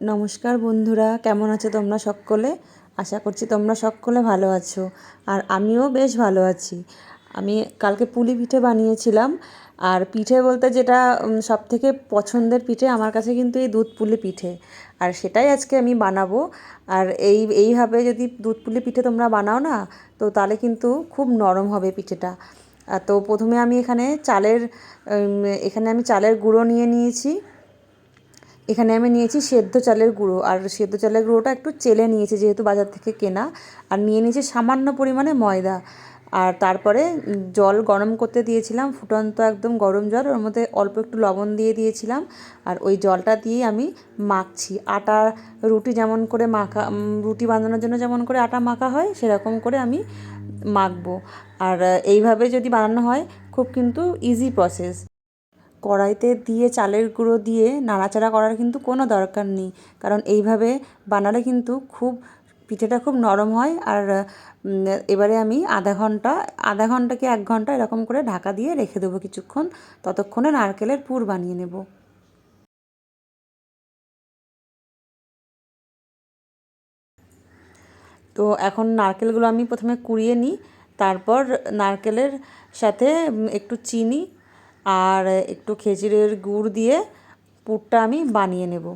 নমস্কার বন্ধুরা, কেমন আছো তোমরা সকলে? আশা করছি তোমরা সকলে ভালো আছো, আর আমিও বেশ ভালো আছি। আমি কালকে পুলি পিঠে বানিয়েছিলাম, আর পিঠে বলতে যেটা সব থেকে পছন্দের পিঠে আমার কাছে কিন্তু এই দুধ পুলি পিঠে, আর সেটাই আজকে আমি বানাবো। আর এই, এইভাবে যদি দুধ পুলি পিঠে তোমরা বানাও না, তো তাহলে কিন্তু খুব নরম হবে পিঠেটা। তো প্রথমে আমি এখানে চালের এখানে আমি চালের গুঁড়ো নিয়ে নিয়েছি। এখানে আমি নিয়েছি সেদ্ধ চালের গুঁড়ো। আর সেদ্ধ চালের গুঁড়োটা একটু চেলে নিয়েছি যেহেতু বাজার থেকে কেনা। আর নিয়ে নিয়েছি সামান্য পরিমাণে ময়দা। আর তারপরে জল গরম করতে দিয়েছিলাম। ফুটন্ত একদম গরম জল। ওর মধ্যে অল্প একটু লবণ দিয়ে দিয়েছিলাম। আর ওই জলটা দিয়েই আমি মাখছি। আটা রুটি যেমন করে মাখা রুটি বানানোর জন্য যেমন করে আটা মাখা হয়, সেরকম করে আমি মাখবো। আর এইভাবে যদি বানানো হয়, খুব কিন্তু ইজি প্রসেস কড়াইতে দিয়ে, চালের গুঁড়ো দিয়ে নাড়াচাড়া করার কিন্তু কোনো দরকার নেই। কারণ এইভাবে বানালে কিন্তু খুব, পিঠেটা খুব নরম হয় আর এবারে আমি আধা ঘণ্টা আধা ঘণ্টা কি এক ঘণ্টা এরকম করে ঢাকা দিয়ে রেখে দেবো কিছুক্ষণ। ততক্ষণে নারকেলের পুর বানিয়ে নেব। তো এখন নারকেলগুলো আমি প্রথমে কুড়িয়ে নিই, তারপর নারকেলের সাথে একটু চিনি আর একটু খেজুরের গুড় দিয়ে পুরটা আমি বানিয়ে নেব।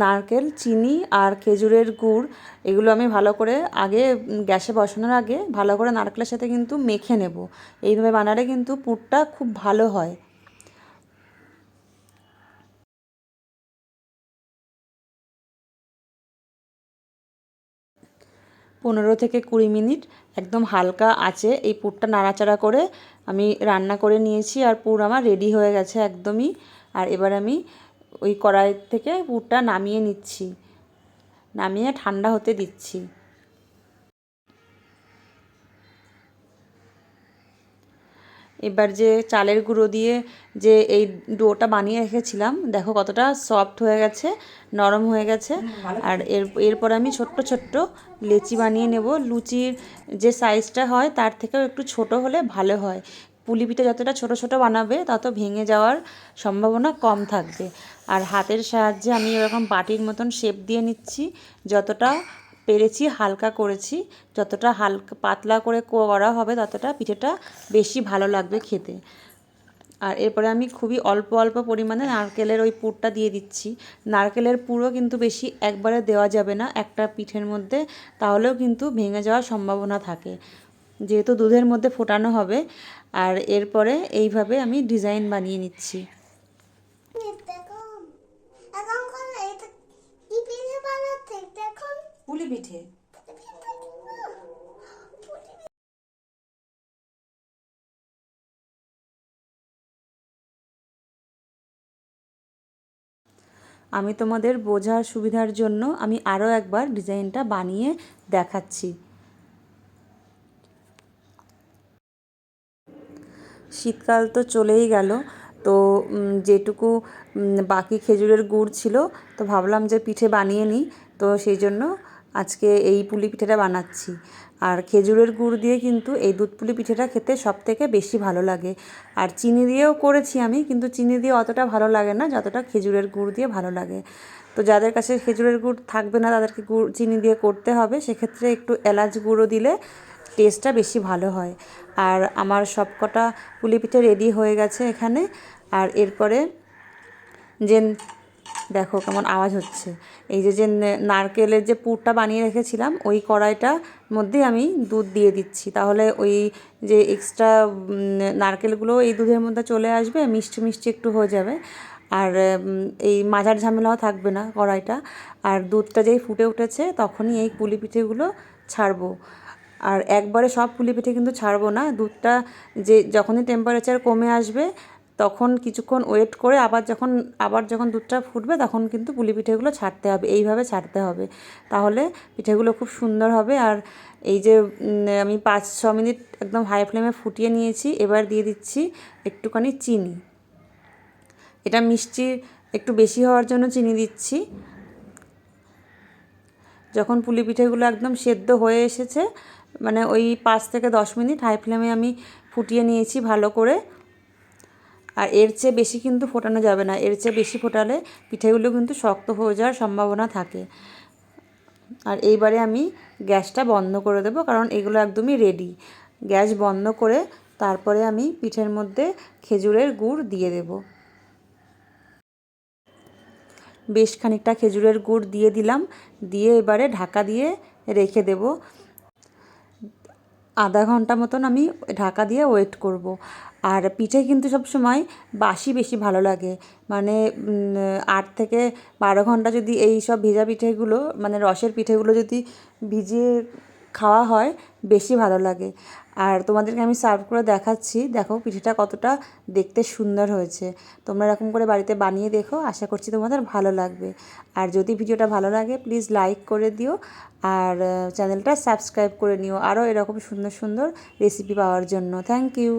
নারকেল, চিনি আর খেজুরের গুড়, এগুলো আমি ভালো করে আগে গ্যাসে বসানোর আগে ভালো করে নারকেলের সাথে কিন্তু মেখে নেব। এইভাবে বানালে কিন্তু পুরটা খুব ভালো হয়। পনেরো থেকে কুড়ি মিনিট একদম হালকা আছে। এই পুরটা নাড়াচাড়া করে আমি রান্না করে নিয়েছি আর পুর আমার রেডি হয়ে গেছে একদমই। আর এবার আমি ওই কড়াই থেকে পুরটা নামিয়ে নিচ্ছি। নামিয়ে ঠান্ডা হতে দিচ্ছি। এবার যে চালের গুঁড়ো দিয়ে যে এই ডোটা বানিয়ে রেখেছিলাম দেখো কতটা সফট হয়ে গেছে নরম হয়ে গেছে। আর এর এরপর আমি ছোট্ট ছোট্ট লেচি বানিয়ে নেব। লুচির যে সাইজটা হয় তার থেকেও একটু ছোট হলে ভালো হয়। পুলি পিঠে যতটা ছোট ছোট বানাবে তত ভেঙে যাওয়ার সম্ভাবনা কম থাকবে। আর হাতের সাহায্যে আমি এরকম বাটির মতন শেপ দিয়ে নিচ্ছি যতটা পেরেছি, হালকা করেছি। যতটা হালকা পাতলা করে করা হবে, ততটা পিঠেটা বেশি ভালো লাগবে খেতে। আর এরপরে আমি খুবই অল্প অল্প পরিমাণে নারকেলের ওই পুরটা দিয়ে দিচ্ছি। নারকেলের পুরও কিন্তু বেশি একবারে দেওয়া যাবে না একটা পিঠের মধ্যে, তাহলেও কিন্তু ভেঙে যাওয়ার সম্ভাবনা থাকে। যেহেতু দুধের মধ্যে ফোটানো হবে, আর এরপরে এইভাবে আমি ডিজাইন বানিয়ে নিচ্ছি। আমি তোমাদের বোঝার সুবিধার জন্য আমি আরও একবার ডিজাইনটা বানিয়ে দেখাচ্ছি। শীতকাল তো চলেই গেল, তো যেটুকু বাকি খেজুরের গুড় ছিল, তো ভাবলাম যে পিঠে বানিয়ে নিই, তো সেই জন্য আজকে এই পুলি পিঠেটা বানাচ্ছি। আর খেজুরের গুড় দিয়ে কিন্তু এই দুধ পুলি পিঠেটা খেতে সব থেকে বেশি ভালো লাগে। আর চিনি দিয়েও করেছি আমি, কিন্তু চিনি দিয়ে অতটা ভালো লাগে না, যতটা খেজুরের গুড় দিয়ে ভালো লাগে। তো যাদের কাছে খেজুরের গুড় থাকবে না, তাদেরকে গুড়, চিনি দিয়ে করতে হবে। সেক্ষেত্রে একটু এলাচ গুঁড়ো দিলে টেস্টটা বেশি ভালো হয়। আর আমার সব কটা পুলি পিঠে রেডি হয়ে গেছে এখানে। আর এরপরে যে দেখো কেমন আওয়াজ হচ্ছে। এই যে যে নারকেলের যে পুরটা বানিয়ে রেখেছিলাম, ওই কড়াইটার মধ্যেই আমি দুধ দিয়ে দিচ্ছি। তাহলে ওই যে এক্সট্রা নারকেলগুলো এই দুধের মধ্যে চলে আসবে, মিষ্টি মিষ্টি একটু হয়ে যাবে। আর এই মাজার ঝামেলাও থাকবে না কড়াইটা। আর দুধটা যেই ফুটে উঠেছে, তখনই এই পুলি পিঠেগুলো ছাড়বো। আর একবারে সব পুলি পিঠে কিন্তু ছাড়বো না। দুধটা যে, যখনই টেম্পারেচার কমে আসবে তখন কিছুক্ষণ ওয়েট করে আবার যখন আবার যখন দুধটা ফুটবে তখন কিন্তু পুলি পিঠেগুলো ছাড়তে হবে, এইভাবে ছাড়তে হবে। তাহলে পিঠেগুলো খুব সুন্দর হবে। আর এই যে আমি পাঁচ, ছ মিনিট একদম হাই ফ্লেমে ফুটিয়ে নিয়েছি, এবার দিয়ে দিচ্ছি একটুখানি চিনি। এটা মিষ্টি একটু বেশি হওয়ার জন্য চিনি দিচ্ছি। যখন পুলি পিঠেগুলো একদম সেদ্ধ হয়ে এসেছে মানে ওই পাঁচ থেকে দশ মিনিট হাই ফ্লেমে আমি ফুটিয়ে নিয়েছি ভালো করে। আর এর চেয়ে বেশি কিন্তু ফোটানো যাবে না। এর চেয়ে বেশি ফোটালে পিঠেগুলো কিন্তু শক্ত হয়ে যাওয়ার সম্ভাবনা থাকে। আর এইবারে আমি গ্যাসটা বন্ধ করে দেবো, কারণ এগুলো একদমই রেডি গ্যাস বন্ধ করে তারপরে আমি পিঠের মধ্যে খেজুরের গুড় দিয়ে দেব। বেশ খানিকটা খেজুরের গুড় দিয়ে দিলাম, দিয়ে এবারে ঢাকা দিয়ে রেখে দেব। আধা ঘণ্টা মতন আমি ঢাকা দিয়ে ওয়েট করব। আর পিঠে কিন্তু সব সময় বাসি বেশি ভালো লাগে। মানে আট থেকে বারো ঘণ্টা যদি এই সব ভেজা পিঠেগুলো মানে রসের পিঠেগুলো যদি ভিজিয়ে খাওয়া হয়, বেশি ভালো লাগে। আর তোমাদেরকে আমি সার্ভ করে দেখাচ্ছি, দেখো পিঠেটা কতটা দেখতে সুন্দর হয়েছে। তোমরা এরকম করে বাড়িতে বানিয়ে দেখো, আশা করছি তোমাদের ভালো লাগবে। আর যদি ভিডিওটা ভালো লাগে প্লিজ লাইক করে দিও। আর চ্যানেলটা সাবস্ক্রাইব করে নিও। আরও এরকম সুন্দর সুন্দর রেসিপি পাওয়ার জন্য। Thank you